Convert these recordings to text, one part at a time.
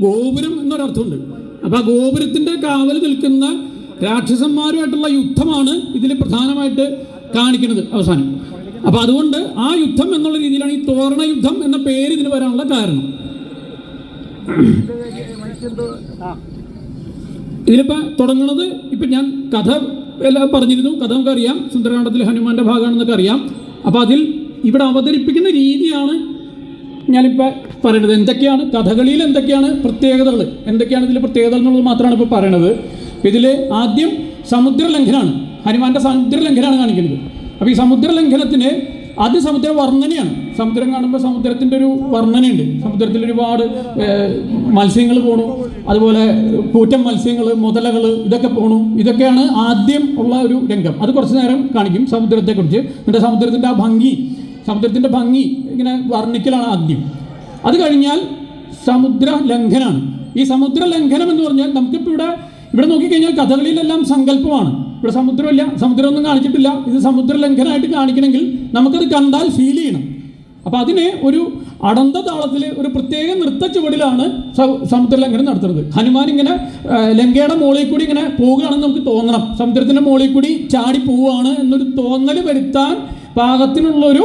ഗോപുരം എന്നൊരർത്ഥമുണ്ട്. അപ്പൊ ആ ഗോപുരത്തിന്റെ കാവൽ നിൽക്കുന്ന രാക്ഷസന്മാരുമായിട്ടുള്ള യുദ്ധമാണ് ഇതിൽ പ്രധാനമായിട്ട് കാണിക്കുന്നത് അവസാനം. അപ്പൊ അതുകൊണ്ട് ആ യുദ്ധം എന്നുള്ള രീതിയിലാണ് ഈ തോരണ യുദ്ധം എന്ന പേര് ഇതിന് വരാനുള്ള കാരണം. ഇതിലിപ്പോ തുടങ്ങുന്നത് ഇപ്പൊ ഞാൻ കഥ എല്ലാം പറഞ്ഞിരുന്നു. കഥ നമുക്ക് അറിയാം സുന്ദരകാണ്ഡത്തിൽ ഹനുമാന്റെ ഭാഗമാണെന്നൊക്കെ അറിയാം. അപ്പൊ അതിൽ ഇവിടെ അവതരിപ്പിക്കുന്ന രീതിയാണ് ഞാനിപ്പോൾ പറയുന്നത് എന്തൊക്കെയാണ് കഥകളിയിൽ എന്തൊക്കെയാണ് പ്രത്യേകതകൾ എന്തൊക്കെയാണ് ഇതിൽ പ്രത്യേകതകൾ എന്നുള്ളത് മാത്രമാണ് ഇപ്പോൾ പറയണത്. ഇതിൽ ആദ്യം സമുദ്രലംഘനമാണ് ഹനുമാന്റെ സമുദ്രലംഘനമാണ് കാണിക്കുന്നത്. അപ്പോൾ ഈ സമുദ്രലംഘനത്തിന് അത് സമുദ്ര വർണനയാണ് സമുദ്രം കാണുമ്പോൾ സമുദ്രത്തിന്റെ ഒരു വർണനയുണ്ട്. സമുദ്രത്തിൽ ഒരുപാട് മത്സ്യങ്ങൾ പോണു. അതുപോലെ കൂറ്റൻ മത്സ്യങ്ങൾ മുതലകൾ ഇതൊക്കെ പോണു. ഇതൊക്കെയാണ് ആദ്യം ഉള്ള ഒരു രംഗം. അത് കുറച്ച് നേരം കാണിക്കും സമുദ്രത്തെക്കുറിച്ച്. എന്നിട്ട് സമുദ്രത്തിന്റെ ആ ഭംഗി സമുദ്രത്തിന്റെ ഭംഗി ഇങ്ങനെ വർണിക്കലാണ് ആദ്യം. അത് കഴിഞ്ഞാൽ സമുദ്ര ലംഘനമാണ് ഈ സമുദ്ര ലംഘനം എന്ന് പറഞ്ഞാൽ നമുക്കിപ്പോൾ ഇവിടെ ഇവിടെ നോക്കിക്കഴിഞ്ഞാൽ കഥകളിയിലെല്ലാം സങ്കല്പമാണ്. ഇവിടെ സമുദ്രമില്ല സമുദ്രമൊന്നും കാണിച്ചിട്ടില്ല. ഇത് സമുദ്ര ലംഘനമായിട്ട് കാണിക്കണമെങ്കിൽ നമുക്കത് കണ്ടാൽ ഫീൽ ചെയ്യണം. അപ്പോൾ അതിനെ ഒരു അടന്ത താളത്തിൽ ഒരു പ്രത്യേക നൃത്ത ചുവടിലാണ് സമുദ്ര ലംഘനം നടത്തുന്നത്. ഹനുമാൻ ഇങ്ങനെ ലങ്കയുടെ മുകളിൽ കൂടി ഇങ്ങനെ പോവുകയാണെന്ന് നമുക്ക് തോന്നണം. സമുദ്രത്തിന്റെ മുകളിൽ കൂടി ചാടി പോവുകയാണ് എന്നൊരു തോന്നൽ വരുത്താൻ പാകത്തിനുള്ളൊരു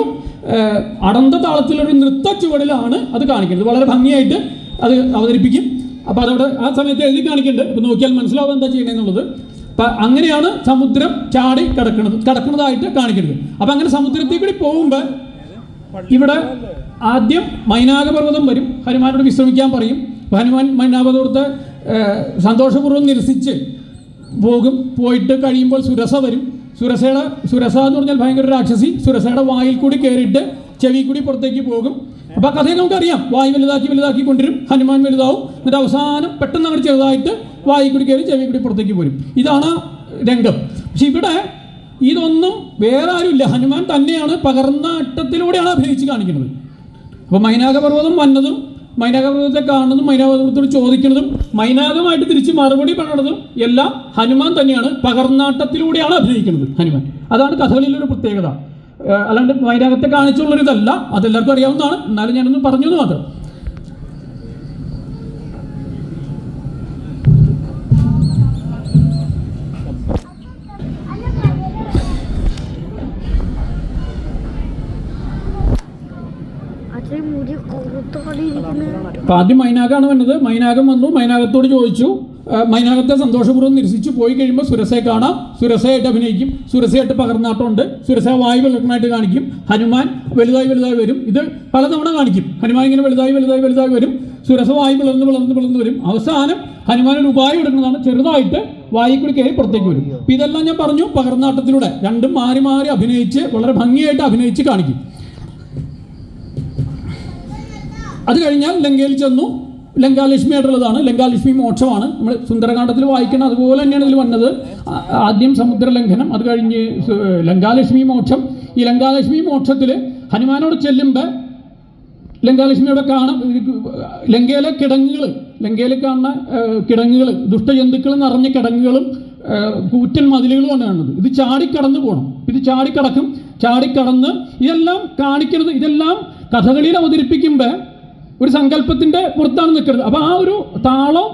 അടന്ത താളത്തിലൊരു നൃത്ത ചുവടിലാണ് അത് കാണിക്കുന്നത്. വളരെ ഭംഗിയായിട്ട് അത് അവതരിപ്പിക്കും. അപ്പോൾ അതവിടെ ആ സമയത്ത് എഴുതി കാണിക്കുന്നുണ്ട്. അപ്പോൾ നോക്കിയാൽ മനസ്സിലാവും എന്താ ചെയ്യണമെന്നുള്ളത് അപ്പം അങ്ങനെയാണ് സമുദ്രം ചാടി കിടക്കുന്നത് കിടക്കുന്നതായിട്ട് കാണിക്കുന്നത്. അപ്പം അങ്ങനെ സമുദ്രത്തിൽ കൂടി പോകുമ്പോൾ ഇവിടെ ആദ്യം മൈനാകപർവതം വരും. ഹനുമാനോട് വിശ്രമിക്കാൻ പറയും. ഹനുമാൻ മൈനാകപർവതത്തെ സന്തോഷപൂർവം നിരസിച്ച് പോകും. പോയിട്ട് കഴിയുമ്പോൾ സുരസ വരും. സുരസയുടെ സുരസ എന്ന് പറഞ്ഞാൽ ഭയങ്കര രാക്ഷസി. സുരസയുടെ വായിൽ കൂടി കയറിയിട്ട് ചെവി കൂടി പുറത്തേക്ക് പോകും. അപ്പൊ ആ കഥയെ നമുക്കറിയാം. വായി വലുതാക്കി വലുതാക്കി കൊണ്ടുവരും. ഹനുമാൻ വലുതാവും. എന്നിട്ട് അവസാനം പെട്ടെന്ന് അങ്ങനെ ചെറുതായിട്ട് വായി കൂടി കയറി ചെവി കൂടി പുറത്തേക്ക് പോരും. ഇതാണ് രംഗം. പക്ഷെ ഇവിടെ ഇതൊന്നും വേറെ ആരുമില്ല. ഹനുമാൻ തന്നെയാണ് പകർന്ന അട്ടത്തിലൂടെയാണ് അഭിനയിച്ച് കാണിക്കുന്നത്. അപ്പോൾ മൈനാകപർവതം വന്നതും മൈനാകപർവതത്തെ കാണുന്നതും മൈനാകപർവതത്തോട് ചോദിക്കുന്നതും മൈനാകമായിട്ട് തിരിച്ച് മറുപടി പറയണതും എല്ലാം ഹനുമാൻ തന്നെയാണ് പകർന്നാട്ടത്തിലൂടെയാണ് അഭിനയിക്കുന്നത് ഹനുമാൻ. അതാണ് കഥകളിലൊരു പ്രത്യേകത. ഏഹ് അല്ലാണ്ട് മൈനാകത്തെ കാണിച്ചുള്ളൊരിതല്ല അതെല്ലാവർക്കും അറിയാവുന്നതാണ്. എന്നാലും ഞാനൊന്ന് പറഞ്ഞു എന്ന് മാത്രം. അപ്പോൾ ആദ്യം മൈനാകാണ് വന്നത്. മൈനാകം വന്നു. മൈനാകത്തോട് ചോദിച്ചു. മൈനാകത്തെ സന്തോഷപൂർവം നിരസിച്ച് പോയി കഴിയുമ്പോൾ സുരസയെ കാണാം. സുരസയായിട്ട് അഭിനയിക്കും. സുരസയായിട്ട് പകർന്നാട്ടമുണ്ട് സുരസ വായു വിളക്കണമായിട്ട് കാണിക്കും. ഹനുമാൻ വലുതായി വലുതായി വരും. ഇത് പലതവണ കാണിക്കും. ഹനുമാൻ ഇങ്ങനെ വലുതായി വലുതായി വലുതായി വരും. സുരസ വായു വിളർന്ന് വിളർന്ന് വിളർന്ന് വരും. അവസാനം ഹനുമാൻ ഒരു ഉപായം എടുക്കുന്നതാണ്. ചെറുതായിട്ട് വായി കൂടി കയറി പുറത്തേക്ക് വരും. ഇതെല്ലാം ഞാൻ പറഞ്ഞു പകർന്നാട്ടത്തിലൂടെ. രണ്ടും മാറി മാറി അഭിനയിച്ച് വളരെ ഭംഗിയായിട്ട് അഭിനയിച്ച് കാണിക്കും. അത് കഴിഞ്ഞാൽ ലങ്കയിൽ ചെന്നു. ലങ്കാലക്ഷ്മി ആയിട്ടുള്ളതാണ്. ലങ്കാലക്ഷ്മി മോക്ഷമാണ്. നമ്മൾ സുന്ദരകാണ്ഡത്തിൽ വായിക്കണം. അതുപോലെ തന്നെയാണ് ഇതിൽ വന്നത്. ആദ്യം സമുദ്രലംഘനം. അത് കഴിഞ്ഞ് ലങ്കാലക്ഷ്മി മോക്ഷം. ഈ ലങ്കാലക്ഷ്മി മോക്ഷത്തിൽ ഹനുമാനോട് ചെല്ലുമ്പോൾ ലങ്കാലക്ഷ്മിയുടെ കാണാം. ലങ്കയിലെ കിടങ്ങുകൾ ലങ്കയിൽ കാണുന്ന കിടങ്ങുകൾ ദുഷ്ടജന്തുക്കൾ നിറഞ്ഞ കിടങ്ങുകളും കൂറ്റൻ കൂറ്റൻ മതിലുകളുമാണ് കാണുന്നത്. ഇത് ചാടിക്കടന്ന് പോകണം ഇത് ചാടിക്കടക്കും ചാടിക്കടന്ന് ഇതെല്ലാം കാണിക്കുന്നത് ഇതെല്ലാം കഥകളിയിൽ അവതരിപ്പിക്കുമ്പോൾ ഒരു സങ്കല്പത്തിന്റെ പുറത്താണ് നിൽക്കുന്നത്. അപ്പൊ ആ ഒരു താളം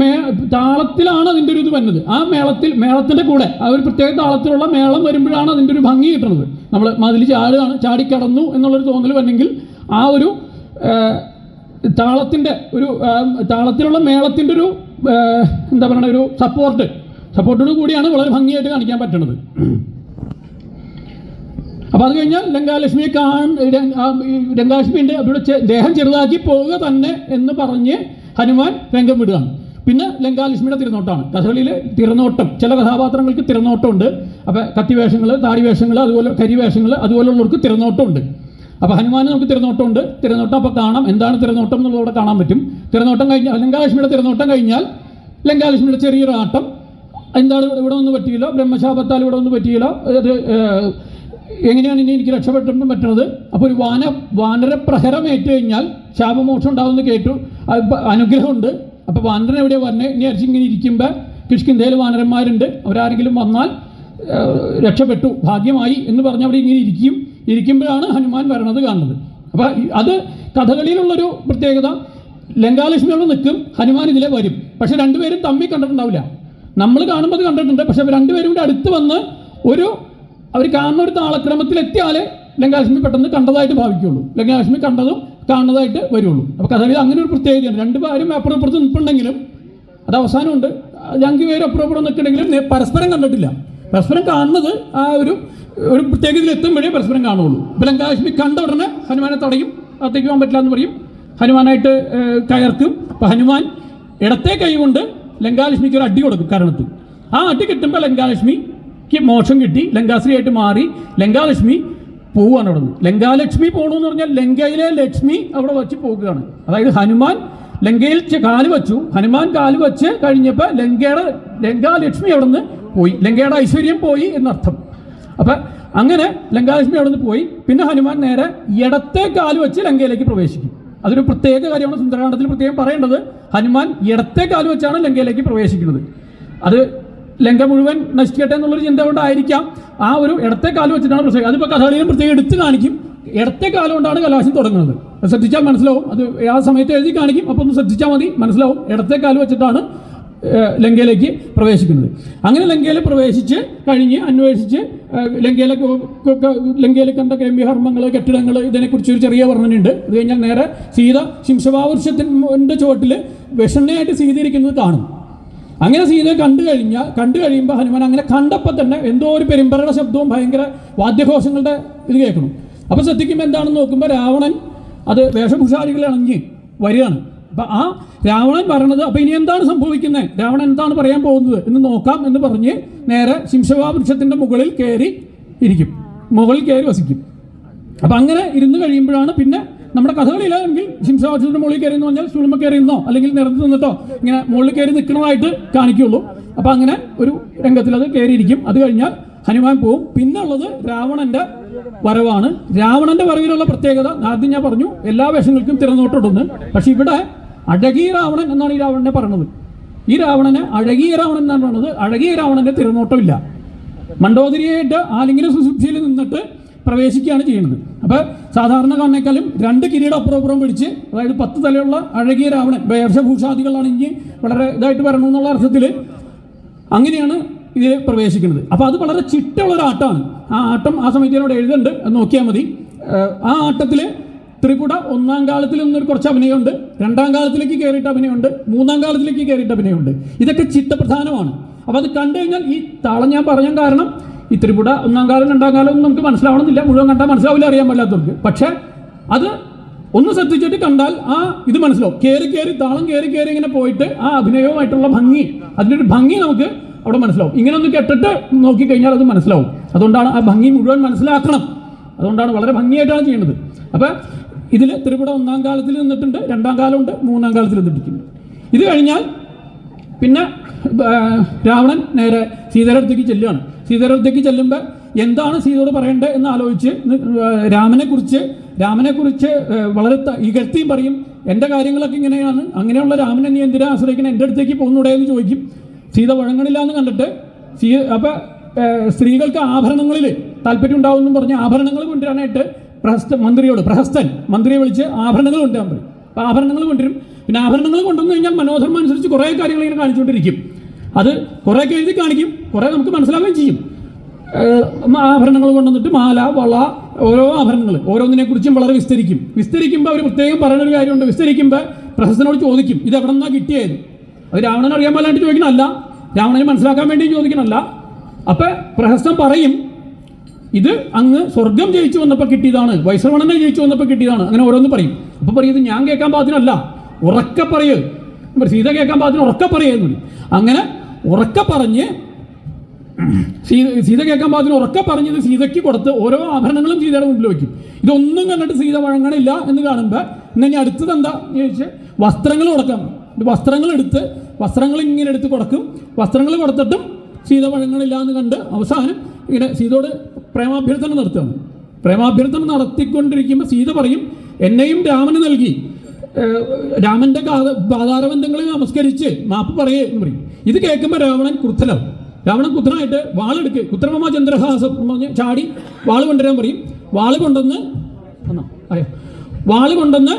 മേ താളത്തിലാണ് അതിന്റെ ഒരു ഇത് വരുന്നത് ആ മേളത്തിൽ മേളത്തിന്റെ കൂടെ ആ ഒരു പ്രത്യേക താളത്തിലുള്ള മേളം വരുമ്പോഴാണ് അതിന്റെ ഒരു ഭംഗി കിട്ടുന്നത്. നമ്മൾ മതിൽ ചാടുകയാണ് ചാടിക്കടന്നു എന്നുള്ളൊരു തോന്നൽ വന്നെങ്കിൽ ആ ഒരു താളത്തിന്റെ ഒരു താളത്തിലുള്ള മേളത്തിന്റെ ഒരു എന്താ പറയുക ഒരു സപ്പോർട്ട് സപ്പോർട്ടോട് കൂടിയാണ് വളരെ ഭംഗിയായിട്ട് കാണിക്കാൻ പറ്റുന്നത് അപ്പോൾ അത് കഴിഞ്ഞാൽ ലങ്കാലക്ഷ്മിയെ കാണാൻ ലങ്കാലക്ഷ്മിന്റെ അവിടെ ദേഹം ചെറുതാക്കി പോവുക തന്നെ എന്ന് പറഞ്ഞ് ഹനുമാൻ രംഗം വിടുകയാണ്. പിന്നെ ലങ്കാലക്ഷ്മിയുടെ തിരുനോട്ടമാണ്. കഥകളിയിലെ തിരുനോട്ടം. ചില കഥാപാത്രങ്ങൾക്ക് തിരുനോട്ടമുണ്ട്. അപ്പൊ കത്തിവേഷങ്ങൾ താടിവേഷങ്ങൾ അതുപോലെ കരിവേഷങ്ങൾ അതുപോലുള്ളവർക്ക് തിരുനോട്ടമുണ്ട്. അപ്പോൾ ഹനുമാന് നമുക്ക് തിരുനോട്ടമുണ്ട്. തിരുനോട്ടം അപ്പോൾ കാണാം. എന്താണ് തിരുനോട്ടം എന്നുള്ളതോടെ കാണാൻ പറ്റും. തിരുനോട്ടം കഴിഞ്ഞാൽ ലങ്കാലക്ഷ്മിയുടെ തിരുനോട്ടം കഴിഞ്ഞാൽ ലങ്കാലക്ഷ്മിയുടെ ചെറിയൊരു ആട്ടം. എന്താണ് ഇവിടെ ഒന്നും പറ്റിയില്ല? ബ്രഹ്മശാപത്താൽ ഇവിടെ ഒന്നും പറ്റിയില്ല? അത് എങ്ങനെയാണ് ഇനി എനിക്ക് രക്ഷപ്പെട്ടും പറ്റുന്നത്? അപ്പോൾ ഒരു വാന വാനരപ്രഹരം ഏറ്റു കഴിഞ്ഞാൽ ശാപമോക്ഷം ഉണ്ടാവുമെന്ന് കേട്ടു. അനുഗ്രഹമുണ്ട്. അപ്പോൾ വാനരൻ എവിടെ വരണേ? അരിച്ച് ഇങ്ങനെ ഇരിക്കുമ്പോൾ കിഷ്കിന്തയിൽ വാനരന്മാരുണ്ട്. അവരാരെങ്കിലും വന്നാൽ രക്ഷപ്പെട്ടു. ഭാഗ്യമായി എന്ന് പറഞ്ഞ് അവിടെ ഇങ്ങനെ ഇരിക്കും. ഇരിക്കുമ്പോഴാണ് ഹനുമാൻ വരണത് കാണുന്നത്. അപ്പോൾ അത് കഥകളിയിലുള്ളൊരു പ്രത്യേകത. ലങ്കാലക്ഷ്മി അവിടെ നിൽക്കും. ഹനുമാൻ ഇതിലെ വരും. പക്ഷെ രണ്ടുപേരും തമ്മിൽ കണ്ടിട്ടുണ്ടാവില്ല. നമ്മൾ കാണുമ്പോൾ അത് കണ്ടിട്ടുണ്ട്. പക്ഷെ രണ്ടുപേരും കൂടെ അടുത്ത് വന്ന് ഒരു അവർ കാണുന്ന ഒരു താളക്രമത്തിൽ എത്തിയാൽ ലങ്കാലക്ഷ്മി പെട്ടെന്ന് കണ്ടതായിട്ട് ഭാവിക്കുള്ളൂ. ലങ്കാലക്ഷ്മി കണ്ടതും കാണുന്നതായിട്ട് വരുള്ളൂ. അപ്പോൾ കഥകളിൽ അങ്ങനെ ഒരു പ്രത്യേകതയാണ്. രണ്ടുപേരും അപ്പുറം അപ്പുറപ്പുറത്ത് നിൽപ്പുണ്ടെങ്കിലും അത് അവസാനമുണ്ട്. ഞങ്ങൾക്ക് പേര് അപ്പുറം അപ്പുറം നിൽക്കണമെങ്കിലും പരസ്പരം കണ്ടിട്ടില്ല. പരസ്പരം കാണുന്നത് ആ ഒരു ഒരു പ്രത്യേകതയിൽ എത്തുമ്പോഴേ പരസ്പരം കാണുള്ളൂ. ഇപ്പം ലങ്കാലക്ഷ്മി കണ്ട ഉടനെ ഹനുമാനെ തടയും അകത്തേക്ക് പോകാൻ പറ്റില്ല എന്ന് പറയും. ഹനുമാനായിട്ട് കയർക്കും അപ്പം ഹനുമാൻ ഇടത്തെ കൈ കൊണ്ട് ലങ്കാലക്ഷ്മിക്ക് ഒരു അടി കൊടുക്കും കരണത്ത് ആ അടി കിട്ടുമ്പോൾ ലങ്കാലക്ഷ്മിക്ക് മോക്ഷം കിട്ടി. ലങ്കാശ്രീയായിട്ട് മാറി. ലങ്കാലക്ഷ്മി പോവുകയാണ് അവിടെ നിന്ന്. ലങ്കാലക്ഷ്മി പോകണമെന്ന് പറഞ്ഞാൽ ലങ്കയിലെ ലക്ഷ്മി അവിടെ വച്ച് പോകുകയാണ് അതായത് ഹനുമാൻ ലങ്കയിൽ കാൽ വച്ചു. ഹനുമാൻ കാൽ വച്ച് കഴിഞ്ഞപ്പോൾ ലങ്കയുടെ ലങ്കാലക്ഷ്മി അവിടെ നിന്ന് പോയി. ലങ്കയുടെ ഐശ്വര്യം പോയി എന്നർത്ഥം. അപ്പം അങ്ങനെ ലങ്കാലക്ഷ്മി അവിടെ നിന്ന് പോയി. പിന്നെ ഹനുമാൻ നേരെ ഇടത്തെ കാൽ വെച്ച് ലങ്കയിലേക്ക് പ്രവേശിക്കും. അതൊരു പ്രത്യേക കാര്യമാണ് സുന്ദരകാണ്ഡത്തിൽ പ്രത്യേകം പറയേണ്ടത്. ഹനുമാൻ ഇടത്തെ കാൽ വെച്ചാണ് ലങ്കയിലേക്ക് പ്രവേശിക്കുന്നത്. അത് ലങ്ക മുഴുവൻ നശിക്കട്ടെ എന്നുള്ളൊരു ചിന്ത കൊണ്ടായിരിക്കാം ആ ഒരു ഇടത്തെ കാലം വെച്ചിട്ടാണ് പ്രത്യേകം അതിപ്പോൾ കഥകളിയും പ്രത്യേകം എടുത്ത് കാണിക്കും. ഇടത്തെ കാലം കൊണ്ടാണ് കലാശം തുടങ്ങുന്നത്. ശ്രദ്ധിച്ചാൽ മനസ്സിലാവും. അത് ആ സമയത്ത് എഴുതി കാണിക്കും. അപ്പോൾ ഒന്ന് ശ്രദ്ധിച്ചാൽ മതി. മനസ്സിലാവും. ഇടത്തെ കാലം വെച്ചിട്ടാണ് ലങ്കയിലേക്ക് പ്രവേശിക്കുന്നത്. അങ്ങനെ ലങ്കയിൽ പ്രവേശിച്ച് കഴിഞ്ഞ് അന്വേഷിച്ച് ലങ്കയിലെ ലങ്കയിൽ കണ്ട ഗമ്യഹർമ്മങ്ങൾ കെട്ടിടങ്ങൾ ഇതിനെക്കുറിച്ച് ഒരു ചെറിയ വർണനയുണ്ട്. അത് കഴിഞ്ഞാൽ നേരെ സീത ശിംശവാവൃഷത്തിന്റെ ചുവട്ടിൽ വിഷണ്ണയായിട്ട് സീതയിരിക്കുന്നത് കാണും. അങ്ങനെ സീതയെ കണ്ടു കഴിഞ്ഞാൽ കണ്ടു കഴിയുമ്പോൾ ഹനുമാൻ അങ്ങനെ കണ്ടപ്പോൾ തന്നെ എന്തോ ഒരു പെരുമ്പറയുടെ ശബ്ദവും ഭയങ്കര വാദ്യഘോഷങ്ങളുടെ ഇത് കേൾക്കണം അപ്പോൾ ശ്രദ്ധിക്കുമ്പോൾ എന്താണെന്ന് നോക്കുമ്പോൾ രാവണൻ അത് വേഷഭൂഷാരികളെ അണഞ്ഞ് വരികയാണ്. അപ്പം ആ രാവണൻ പറയണത് അപ്പം ഇനി എന്താണ് സംഭവിക്കുന്നത് രാവണൻ എന്താണ് പറയാൻ പോകുന്നത് എന്ന് നോക്കാം എന്ന് പറഞ്ഞ് നേരെ ശിംശവാ വൃക്ഷത്തിന്റെ മുകളിൽ കയറി ഇരിക്കും. മുകളിൽ കയറി വസിക്കും. അപ്പം അങ്ങനെ ഇരുന്ന് കഴിയുമ്പോഴാണ് പിന്നെ നമ്മുടെ കഥകളിലാണെങ്കിൽ ശിംശാവക്ഷത്തിന്റെ മുകളിൽ കയറി എന്ന് പറഞ്ഞാൽ സുളിമ കയറി നിന്നോ അല്ലെങ്കിൽ നിറഞ്ഞു നിന്നിട്ടോ ഇങ്ങനെ മുകളിൽ കയറി നിൽക്കണമായിട്ട് കാണിക്കുള്ളൂ അപ്പം അങ്ങനെ ഒരു രംഗത്തിൽ അത് കയറിയിരിക്കും. അത് കഴിഞ്ഞാൽ ഹനുമാൻ പോവും. പിന്നുള്ളത് രാവണന്റെ വരവാണ്. രാവണന്റെ വരവിലുള്ള പ്രത്യേകത ആദ്യം ഞാൻ പറഞ്ഞു എല്ലാ വേഷങ്ങൾക്കും തിരഞ്ഞോട്ടുണ്ട് പക്ഷെ ഇവിടെ അഴകി രാവണൻ എന്നാണ് ഈ രാവണനെ പറയുന്നത്. ഈ രാവണന് അഴകിയ രാവണൻ എന്നാണ് പറയുന്നത്. അഴകിയ രാവണന്റെ തിരനോട്ടമില്ല. മണ്ഡോദരിയായിട്ട് ആലിംഗന സുശുദ്ധിയിൽ നിന്നിട്ട് പ്രവേശിക്കുകയാണ് ചെയ്യുന്നത്. അപ്പോൾ സാധാരണ കാണുന്നേക്കാളും രണ്ട് കിരീടം അപ്പുറം പിടിച്ച് അതായത് പത്ത് തലയുള്ള അഴകിയ രാവണൻ വേഷഭൂഷാദികളാണെങ്കിൽ വളരെ ഇതായിട്ട് വരണമെന്നുള്ള അർത്ഥത്തിൽ അങ്ങനെയാണ് ഇതിൽ പ്രവേശിക്കുന്നത്. അപ്പോൾ അത് വളരെ ചിട്ടയുള്ള ഒരു ആട്ടമാണ്. ആ ആട്ടം ആ സമയത്ത് എന്നോട് എഴുതുന്നുണ്ട്. നോക്കിയാൽ മതി. ആ ആട്ടത്തിൽ ത്രിപുട ഒന്നാം കാലത്തിൽ നിന്നൊരു കുറച്ച് അഭിനയമുണ്ട്. രണ്ടാം കാലത്തിലേക്ക് കയറിയിട്ട് അഭിനയമുണ്ട്. മൂന്നാം കാലത്തിലേക്ക് കയറിയിട്ട് അഭിനയമുണ്ട്. ഇതൊക്കെ ചിത്തപ്രധാനമാണ് അപ്പോൾ അത് കണ്ടു കഴിഞ്ഞാൽ ഈ താളം ഞാൻ പറഞ്ഞ കാരണം ഈ ത്രിപുട ഒന്നാം കാലം രണ്ടാം കാലം ഒന്നും നമുക്ക് മനസ്സിലാവണമെന്നില്ല. മുഴുവൻ കണ്ടാൽ മനസ്സിലാവില്ല അറിയാൻ പറ്റാത്തവർക്ക് പക്ഷേ അത് ഒന്ന് ശ്രദ്ധിച്ചിട്ട് കണ്ടാൽ ആ ഇത് മനസ്സിലാവും. കയറി കയറി താളം കയറി കയറി ഇങ്ങനെ പോയിട്ട് ആ അഭിനയവുമായിട്ടുള്ള ഭംഗി അതിന്റെ ഒരു ഭംഗി നമുക്ക് അവിടെ മനസ്സിലാവും. ഇങ്ങനെ ഒന്ന് കെട്ടിട്ട് നോക്കിക്കഴിഞ്ഞാൽ അത് മനസ്സിലാവും. അതുകൊണ്ടാണ് ആ ഭംഗി മുഴുവൻ മനസ്സിലാക്കണം. അതുകൊണ്ടാണ് വളരെ ഭംഗിയായിട്ടാണ് ചെയ്യുന്നത്. അപ്പം ഇതിൽ ത്രിപുട ഒന്നാം കാലത്തിൽ നിന്നിട്ടുണ്ട് രണ്ടാം കാലമുണ്ട് മൂന്നാം കാലത്തിൽ നിന്നിട്ടുണ്ട് ഇത് കഴിഞ്ഞാൽ പിന്നെ രാവണൻ നേരെ സീതയുടെ അടുത്തേക്ക് ചെല്ലുകയാണ് സീതയുടെ അടുത്തേക്ക് ചെല്ലുമ്പോൾ എന്താണ് സീതയോട് പറയേണ്ടത് എന്ന് ആലോചിച്ച് രാമനെക്കുറിച്ച് രാമനെക്കുറിച്ച് രാമനെ കുറിച്ച് വളരെ ഇകഴ്ത്തിയും പറയും എന്റെ കാര്യങ്ങളൊക്കെ ഇങ്ങനെയാണ്. അങ്ങനെയുള്ള രാമനെ നീ എന്തിനാ ആശ്രയിക്കണം? എന്റെ അടുത്തേക്ക് പോകുന്നൂടെ? എന്ന് ചോദിക്കും. സീത വഴങ്ങണില്ല എന്ന് കണ്ടിട്ട് സീ അപ്പം സ്ത്രീകൾക്ക് ആഭരണങ്ങളിൽ താല്പര്യം ഉണ്ടാവുമെന്നും പറഞ്ഞ് ആഭരണങ്ങൾ കൊണ്ടുവരാനായിട്ട് പ്രഹസ്ത മന്ത്രിയോട് പ്രഹസ്തൻ മന്ത്രിയെ വിളിച്ച് ആഭരണങ്ങൾ കൊണ്ടുവരാൻ പറയും. അപ്പോൾ ആഭരണങ്ങൾ കൊണ്ടുവരും. പിന്നെ ആഭരണങ്ങൾ കൊണ്ടുവന്നു കഴിഞ്ഞാൽ മനോധർമ്മം അനുസരിച്ച് കുറേ കാര്യങ്ങൾ ഇങ്ങനെ കാണിച്ചുകൊണ്ടിരിക്കും. അത് കുറേയൊക്കെ എഴുതി കാണിക്കും കുറേ നമുക്ക് മനസ്സിലാവുകയും ചെയ്യും. ആഭരണങ്ങൾ കൊണ്ടുവന്നിട്ട് മാല വള ഓരോ ആഭരണങ്ങൾ ഓരോന്നിനെ കുറിച്ചും വളരെ വിസ്തരിക്കും. വിസ്തരിക്കുമ്പോൾ അവർ പ്രത്യേകം പറയുന്ന ഒരു കാര്യമുണ്ട്. വിസ്തരിക്കുമ്പോൾ പ്രശസ്തനോട് ചോദിക്കും ഇത് എവിടെ നിന്നാണ് കിട്ടിയത്? അത് രാവണൻ അറിയാൻ പാലാണ്ട് ചോദിക്കണമല്ല രാവണനെ മനസ്സിലാക്കാൻ വേണ്ടി ചോദിക്കണമല്ല അപ്പം പ്രശസ്തം പറയും ഇത് അങ്ങ് സ്വർഗം ജയിച്ചു വന്നപ്പോൾ കിട്ടിയതാണ്. വൈശ്രവണനെ ജയിച്ചു വന്നപ്പോൾ കിട്ടിയതാണ്. അങ്ങനെ ഓരോന്ന് പറയും. അപ്പോൾ പറയും ഇത് ഞാൻ കേൾക്കാൻ പാകത്തിനല്ല ഉറക്കെ പറയൂ. സീത കേൾക്കാൻ പാകത്തിന് ഉറക്കെ പറയുന്നു അങ്ങനെ ഉറക്കെ പറഞ്ഞ് സീത സീത കേൾക്കാൻ പാകത്തിന് ഉറക്കെ പറഞ്ഞത് സീതയ്ക്ക് കൊടുത്ത് ഓരോ ആഭരണങ്ങളും സീതയുടെ മുമ്പിൽ വയ്ക്കും ഇതൊന്നും കണ്ടിട്ട് സീത വഴങ്ങണില്ല എന്ന് കാണുമ്പോൾ ഇനി അടുത്തത് എന്താ? ചോദിച്ച് വസ്ത്രങ്ങൾ കൊടുക്കാം വസ്ത്രങ്ങൾ എടുത്ത് വസ്ത്രങ്ങൾ ഇങ്ങനെ എടുത്ത് കൊടുക്കും. വസ്ത്രങ്ങൾ കൊടുത്തിട്ടും സീത വഴങ്ങണില്ല എന്ന് കണ്ട് അവസാനം ഇങ്ങനെ സീതയോട് പ്രേമാഭ്യർത്ഥന നടത്തുകയാണ്. പ്രേമാഭ്യർത്ഥന നടത്തിക്കൊണ്ടിരിക്കുമ്പോൾ സീത പറയും എന്നെയും രാമന് നൽകി. രാമന്റെ പാതാരബന്ധങ്ങളിൽ നമസ്കരിച്ച് മാപ്പ് പറയേ എന്ന് പറയും. ഇത് കേൾക്കുമ്പോൾ രാവണൻ ക്രുദ്ധനാവും രാവണൻ കുത്തനായിട്ട് വാളെടുക്കുക കുത്രമ ചന്ദ്രഹാസം ചാടി വാൾ കൊണ്ടുവരാൻ പറയും. വാൾ കൊണ്ടുവന്ന് വാൾ കൊണ്ടുവന്ന്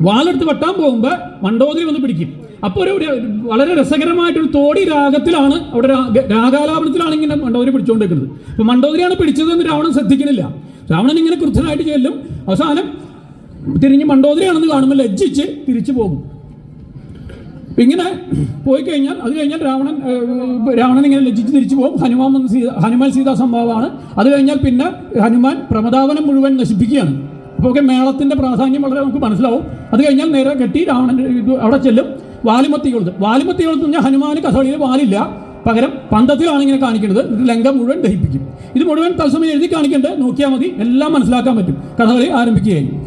വാളെടുത്ത് വെട്ടാൻ പോകുമ്പോൾ മണ്ടോദരി വന്ന് പിടിക്കും. അപ്പോൾ ഒരു വളരെ രസകരമായിട്ടൊരു തോടി രാഗത്തിലാണ് അവിടെ രാഗ- രാഗാലാപനത്തിലാണ് ഇങ്ങനെ മണ്ടോദരി പിടിച്ചുകൊണ്ടിരിക്കുന്നത് അപ്പോൾ മണ്ടോദരിയാണ് പിടിച്ചതെന്ന് രാവണൻ ശ്രദ്ധിക്കുന്നില്ല. രാവണൻ ഇങ്ങനെ കൃത്യനായിട്ട് ചെല്ലും. അവസാനം തിരിഞ്ഞ് മണ്ടോദരിയാണെന്ന് കാണുമ്പോൾ ലജ്ജിച്ച് തിരിച്ചു പോകും. ഇങ്ങനെ പോയി കഴിഞ്ഞാൽ അത് കഴിഞ്ഞാൽ രാവണൻ രാവണൻ ഇങ്ങനെ ലജ്ജിച്ച് തിരിച്ചു പോകും. ഹനുമാൻ സീത ഹനുമാൻ സീതാ സംഭവമാണ്. അത് കഴിഞ്ഞാൽ പിന്നെ ഹനുമാൻ പ്രമദാവനം മുഴുവൻ നശിപ്പിക്കുകയാണ്. അപ്പോൾ ഒക്കെ മേളത്തിന്റെ പ്രാധാന്യം വളരെ നമുക്ക് മനസ്സിലാവും. അത് കഴിഞ്ഞാൽ നേരെ കെട്ടി രാവണൻ അവിടെ ചെല്ലും. വാലിമത്തി കൊളുത്ത് വാലിമത്തി കൊളുത്ത് കഴിഞ്ഞാൽ ഹനുമാന് കഥകളിയിൽ വാലില്ല. പകരം പന്തത്തിലാണ് ഇങ്ങനെ കാണിക്കുന്നത്. ലങ്ക മുഴുവൻ ദഹിപ്പിക്കും. ഇത് മുഴുവൻ തത്സമയം എഴുതി കാണിക്കേണ്ടത് നോക്കിയാൽ മതി. എല്ലാം മനസ്സിലാക്കാൻ പറ്റും. കഥകളി ആരംഭിക്കുകയായി.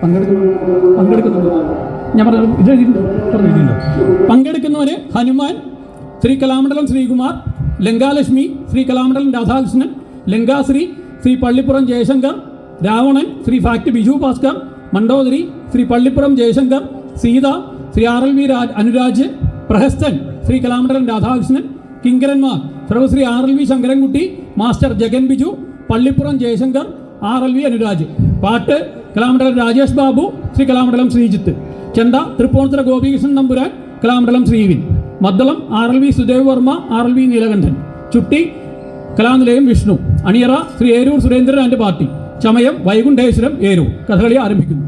പങ്കെടുക്കുന്നു. ഞാൻ പങ്കെടുക്കുന്നവര് Hanuman Shri Kalamandalam Sreekumar Lankalakshmi Shri Kalamandalam Radhakrishnan Lankashree Shri Pallippuram Jayashankar Ravanan Shri FACT Biju Bhaskar Mandodari Shri Pallippuram Jayashankar Sita Shri R L V Raj Anuraj Prahasthan Shri Kalamandalam Radhakrishnan കിങ്കരന്മാർ Sarvashri R L V Sankarankutty master Jagan Biju Pallippuram Jayashankar R L V Anuraj. പാട്ട് കലാമണ്ഡലം രാജേഷ് ബാബു ശ്രീ കലാമണ്ഡലം ശ്രീജിത്ത്. ചെണ്ട Tripunithura Gopikrishnan Nampuran Kalamandalam Srivin. മദ്ദളം R L V Sudev Varma R L V Neelakandan. ചുട്ടി Kalanilayam Vishnu. അണിയറ Shri Eroor Surendran and party. ചമയം വൈകുണ്ഠേശ്വരം ഏരൂർ. കഥകളി ആരംഭിക്കുന്നു.